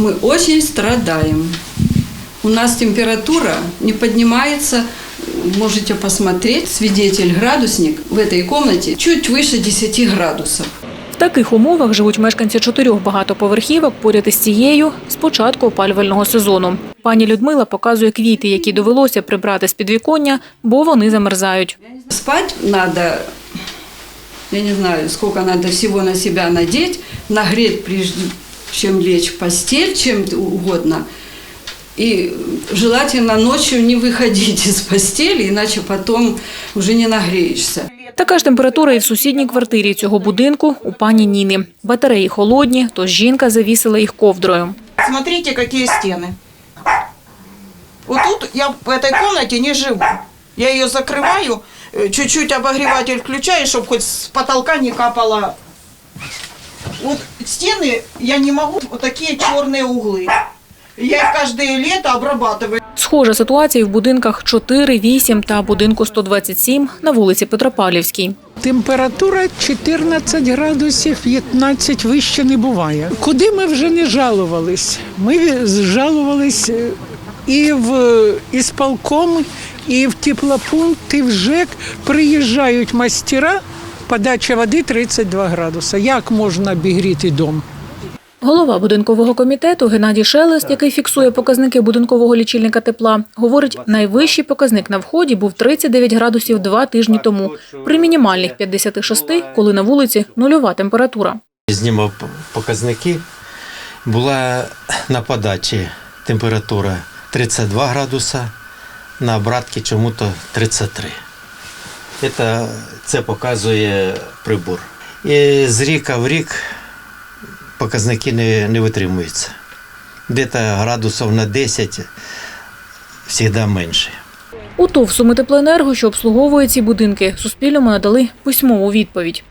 мы очень страдаем. У нас температура не поднимается, можете посмотреть, свидетель градусник в этой комнате чуть выше 10 градусов. В таких умовах живуть мешканці чотирьох багатоповерхівок поряд із цією з початку опалювального сезону. Пані Людмила показує квіти, які довелося прибрати з підвіконня, бо вони замерзають. Спать надо, я не знаю, сколько надо всего на себя надеть, нагреть прежде чем лечь в постель, чем угодно. И желательно ночью не выходить из постели, иначе потом уже не нагреешься. Така ж температура і в сусідній квартирі цього будинку у пані Ніни. Батареї холодні, тож жінка завісила їх ковдрою. Смотрите, какие стены. Вот тут я в этой комнате не живу. Я ее закрываю, э, чуть-чуть обогреватель включаю, чтобы хоть с потолка не капало. Вот стены я не могу, вот такие черные углы. Я их каждое лето обрабатываю. Схожа ситуація і в будинках 4, 8 та будинку 127 на вулиці Петропавлівській. Температура 14 градусів, 15 вище не буває. Куди ми вже не жалувались? Ми жалувались е, і в ісполком, і в теплопункт, і в ЖЕК. Приїжджають мастера, подача води 32 градуси. Як можна обігріти дом? Голова будинкового комітету Геннадій Шелест, який фіксує показники будинкового лічильника тепла, говорить, найвищий показник на вході був 39 градусів два тижні тому, при мінімальних 56, коли на вулиці нульова температура. Знімав показники. Була на подачі температура 32 градуса, на обратці чому-то 33. Це, це показує прибор. І з ріка в рік показники не, не витримуються. Десь градусів на 10 завжди менше. У ТОВ «Сумитеплоенерго», що обслуговує ці будинки, Суспільному надали письмову відповідь.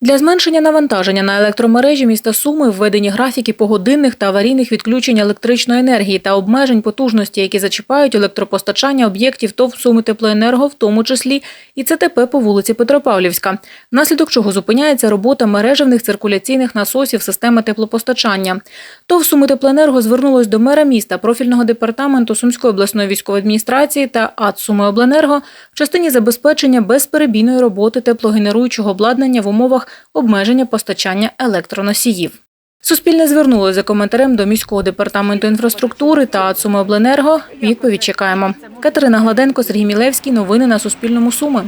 Для зменшення навантаження на електромережі міста Суми введені графіки погодинних та аварійних відключень електричної енергії та обмежень потужності, які зачіпають електропостачання об'єктів ТОВ «Сумитеплоенерго», в тому числі і ЦТП по вулиці Петропавлівська, внаслідок чого зупиняється робота мережевних циркуляційних насосів системи теплопостачання. ТОВ «Сумитеплоенерго» звернулось до мера міста, профільного департаменту Сумської обласної військової адміністрації та АТ «Сумиобленерго» в частині забезпечення безперебійної роботи теплогенеруючого обладнання в умовах обмеження постачання електроносіїв. Суспільне звернулося за коментарем до міського департаменту інфраструктури та АТ «Сумиобленерго». Відповідь чекаємо. Катерина Гладенко, Сергій Мілевський. Новини на Суспільному Суми.